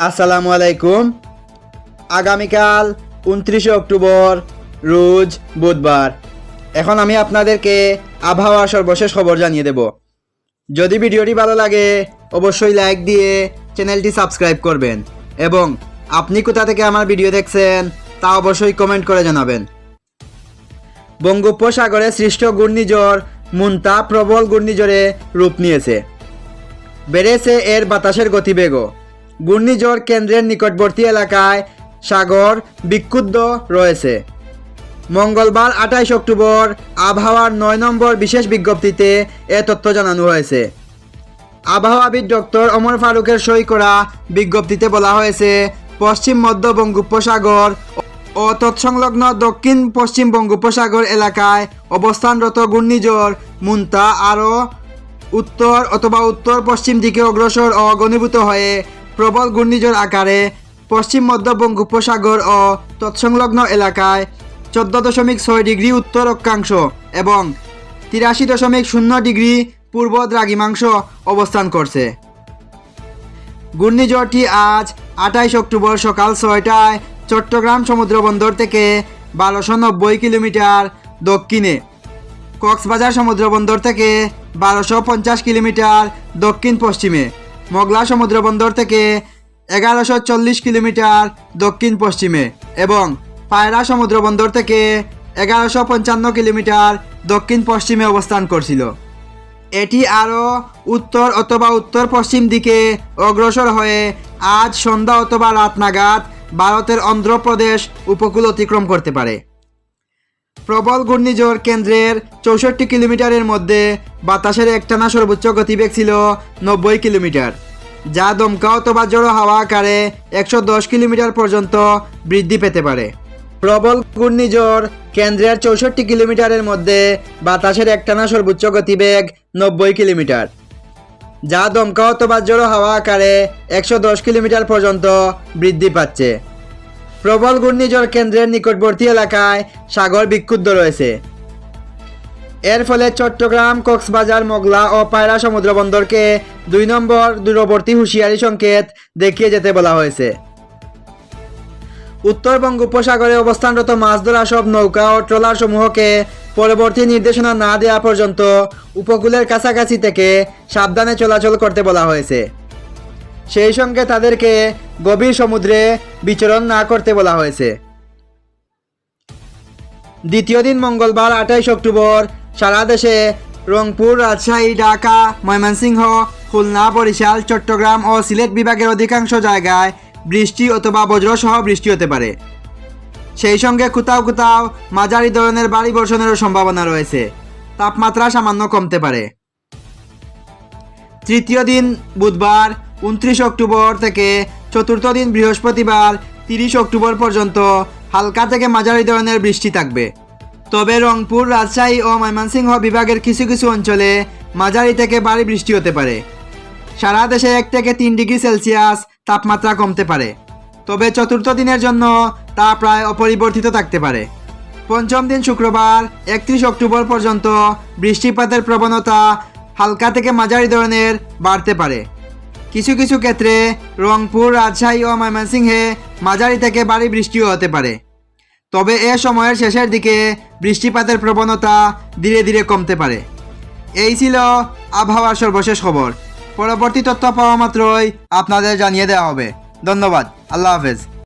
আসসালামু আলাইকুম। আগামীকাল উনত্রিশে অক্টোবর, রোজ বুধবার। এখন আমি আপনাদেরকে আবহাওয়ার সর্বশেষ খবর জানিয়ে দেব। যদি ভিডিওটি ভালো লাগে, অবশ্যই লাইক দিয়ে চ্যানেলটি সাবস্ক্রাইব করবেন এবং আপনি কোথা থেকে আমার ভিডিও দেখছেন, তা অবশ্যই কমেন্ট করে জানাবেন। বঙ্গোপসাগরে সৃষ্ট ঘূর্ণিঝড় মুন্তা প্রবল ঘূর্ণিঝড়ে রূপ নিয়েছে। বেড়েছে এর বাতাসের গতিবেগও। ঘূর্ণিঝড় কেন্দ্রের নিকটবর্তী এলাকায় সাগর বিক্ষুব্ধ রয়েছে। মঙ্গলবার আঠাইশ অক্টোবর আবহাওয়ার নয় নম্বর বিশেষ বিজ্ঞপ্তিতে এ তথ্য জানানো হয়েছে। আবহাওয়াবিদ ডক্টর অমর ফারুকের সই করা বিজ্ঞপ্তিতে বলা হয়েছে, পশ্চিম মধ্য বঙ্গোপসাগর ও তৎসংলগ্ন দক্ষিণ পশ্চিম বঙ্গোপসাগর এলাকায় অবস্থানরত ঘূর্ণিঝড় মুন্তা আরও উত্তর অথবা উত্তর পশ্চিম দিকে অগ্রসর ও ঘনীভূত হয়ে প্রবল ঘূর্ণিঝড় আকারে পশ্চিম মধ্য বঙ্গোপসাগর ও তৎসংলগ্ন এলাকায় চোদ্দ দশমিক ছয় ডিগ্রি উত্তর অক্ষাংশ এবং তিরাশি দশমিক শূন্য ডিগ্রি পূর্ব দ্রাঘিমাংশ অবস্থান করছে। ঘূর্ণিঝড়টি আজ আঠাইশ অক্টোবর সকাল ছয়টায় চট্টগ্রাম সমুদ্রবন্দর থেকে বারোশো নব্বই কিলোমিটার দক্ষিণে, কক্সবাজার সমুদ্রবন্দর থেকে বারোশো পঞ্চাশ কিলোমিটার দক্ষিণ পশ্চিমে মগলা সমুদ্রবন্দর থেকে এগারোশো চল্লিশ কিলোমিটার দক্ষিণ পশ্চিমে এবং পায়রা সমুদ্রবন্দর থেকে এগারোশো পঞ্চান্ন কিলোমিটার দক্ষিণ পশ্চিমে অবস্থান করছিল। এটি আরও উত্তর অথবা উত্তর পশ্চিম দিকে অগ্রসর হয়ে আজ সন্ধ্যা অথবা রাত নাগাদ ভারতের অন্ধ্রপ্রদেশ উপকূল অতিক্রম করতে পারে। প্রবল ঘূর্ণিঝড় কেন্দ্রের চৌষট্টি কিলোমিটারের মধ্যে বাতাসের একটানা সর্বোচ্চ গতিবেগ ছিল নব্বই কিলোমিটার, যা দমকা অথবা জড়ো হাওয়া আকারে একশো দশ কিলোমিটার পর্যন্ত বৃদ্ধি পেতে পারে। প্রবল ঘূর্ণিঝড় কেন্দ্রের চৌষট্টি কিলোমিটারের মধ্যে বাতাসের একটানা সর্বোচ্চ গতিবেগ নব্বই কিলোমিটার, যা দমকা অথবা জড়ো হাওয়া আকারে একশো দশ কিলোমিটার পর্যন্ত বৃদ্ধি পাচ্ছে। প্রবল ঘূর্ণিঝড় কেন্দ্রের নিকটবর্তী এলাকায় সাগর বিক্ষুব্ধ রয়েছে। এর ফলে চট্টগ্রাম, কক্সবাজার, মোগলা ও পায়রা সমুদ্র বন্দরকে দুই নম্বর দূরবর্তী হুঁশিয়ারি সংকেত দেখিয়ে যেতে বলা হয়েছে। উত্তর বঙ্গোপসাগরে অবস্থানরত মাছ ধরা সব নৌকা ও ট্রলার সমূহকে পরবর্তী নির্দেশনা না দেওয়া পর্যন্ত উপকূলের কাছাকাছি থেকে সাবধানে চলাচল করতে বলা হয়েছে। সেই সঙ্গে তাদেরকে গভীর সমুদ্রে বিচরণ না করতে বলা হয়েছে। দ্বিতীয় দিন মঙ্গলবার, আঠাইশ অক্টোবর, সারা দেশে রংপুর, রাজশাহী, ঢাকা, ময়মনসিংহ, খুলনা, বরিশাল, চট্টগ্রাম ও সিলেট বিভাগের অধিকাংশ জায়গায় বৃষ্টি অথবা বজ্রসহ বৃষ্টি হতে পারে। সেই সঙ্গে কোথাও কোথাও মাঝারি ধরনের বাড়ি বর্ষণেরও সম্ভাবনা রয়েছে। তাপমাত্রা সামান্য কমতে পারে। তৃতীয় দিন বুধবার উনত্রিশ অক্টোবর থেকে চতুর্থ দিন বৃহস্পতিবার তিরিশ অক্টোবর পর্যন্ত হালকা থেকে মাঝারি ধরনের বৃষ্টি থাকবে। তবে রংপুর, রাজশাহী ও ময়মনসিংহ বিভাগের কিছু কিছু অঞ্চলে মাঝারি থেকে ভারী বৃষ্টি হতে পারে। সারা দেশে এক থেকে তিন ডিগ্রি সেলসিয়াস তাপমাত্রা কমতে পারে। তবে চতুর্থ দিনের জন্য তা প্রায় অপরিবর্তিত থাকতে পারে। পঞ্চম দিন শুক্রবার, একত্রিশ অক্টোবর পর্যন্ত বৃষ্টিপাতের প্রবণতা হালকা থেকে মাঝারি ধরনের বাড়তে পারে। কিছু কিছু ক্ষেত্রে রংপুর, রাজশাহী ও ময়মনসিংহে মাঝারি থেকে ভারী বৃষ্টিও হতে পারে। তবে এ সময়ের শেষের দিকে বৃষ্টিপাতের প্রবণতা ধীরে ধীরে কমতে পারে। এই ছিল আবহাওয়ার সর্বশেষ খবর। পরবর্তী তথ্য পাওয়া মাত্রই আপনাদের জানিয়ে দেওয়া হবে। ধন্যবাদ। আল্লাহ হাফেজ।